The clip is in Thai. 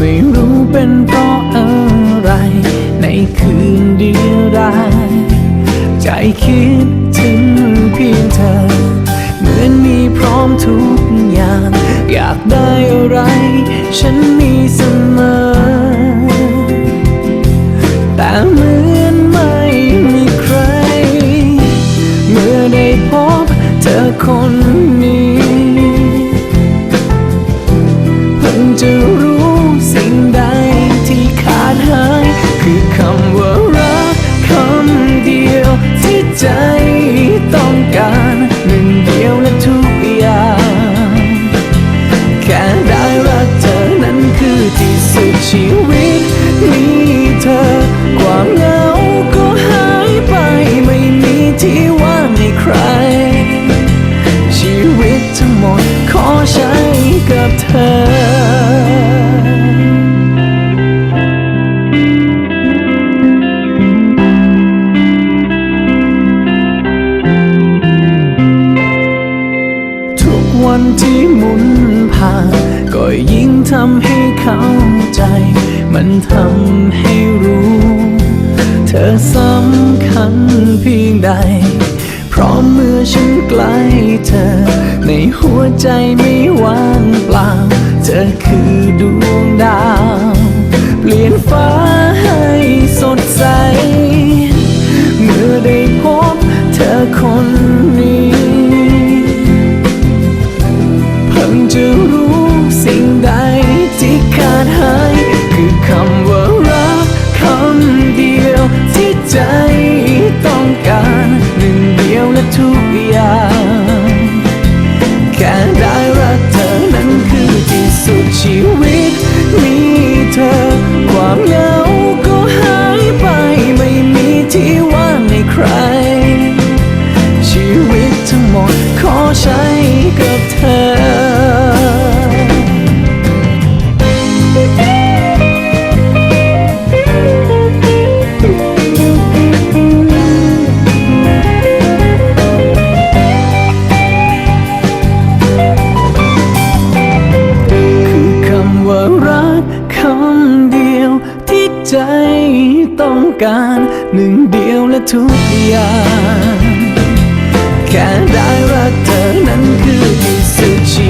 ไม่รู้เป็นเพราะอะไร ในคืนดียดใจคิดถึงเพียงเธอ เหมือนมีพร้อมทุกอย่าง อยากได้อะไร ฉันมีเสมอ แต่เหมือนไม่มีใคร เมื่อได้พบเธอคนนี้ มีเธอ ความเหงาก็หายไปไม่มีที่ว่างให้ใคร ชีวิตทั้งหมดขอใช้กับเธอทุกวันที่หมุนผ่านก็ยิ่งทำให้เขา ทำให้รู้ เธอสำคัญเพียงใดเพราะเมื่อฉันใกล้เธอ ในหัวใจไม่ว่างเปล่า เธอคือดวงดาว ชีวิต ต้องการหนึ่งเดียวและทุกอย่าง แค่ได้รักเธอนั้นคือที่สุดชี